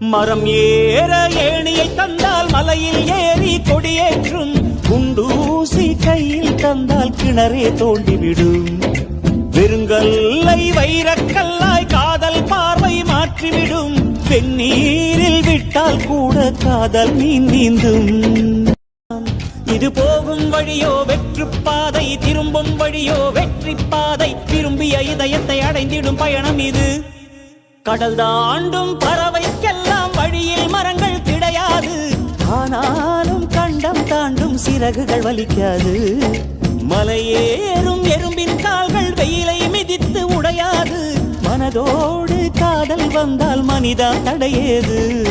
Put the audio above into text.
மரம் ஏற ஏணியை தந்தால் மலையில் ஏறி கொடியேற்றும். குண்டூசி கையில் தந்தால் கிணறே தோண்டிவிடும். வெறுங்கல்லை வைரக்கல்லாய் காதல் பார்வை மாற்றிவிடும். வெந்நீரில் விட்டால் கூட காதல் மீன் நீந்தும். இது போகும் வழியோ வெற்று பாதை திரும்பும் வழியோ வெற்றி பாதை. விரும்பிய இதயத்தை அடைந்திடும் பயணம் இது. கடல் தாண்டும் பறவைக்கெல்லாம் சிறகுகள் வலிக்காது. மலையேறும் எறும்பின் கால்கள் வெயிலை மிதித்து உடையாது. மனதோடு காதல் வந்தால் மனிதா தடையேது.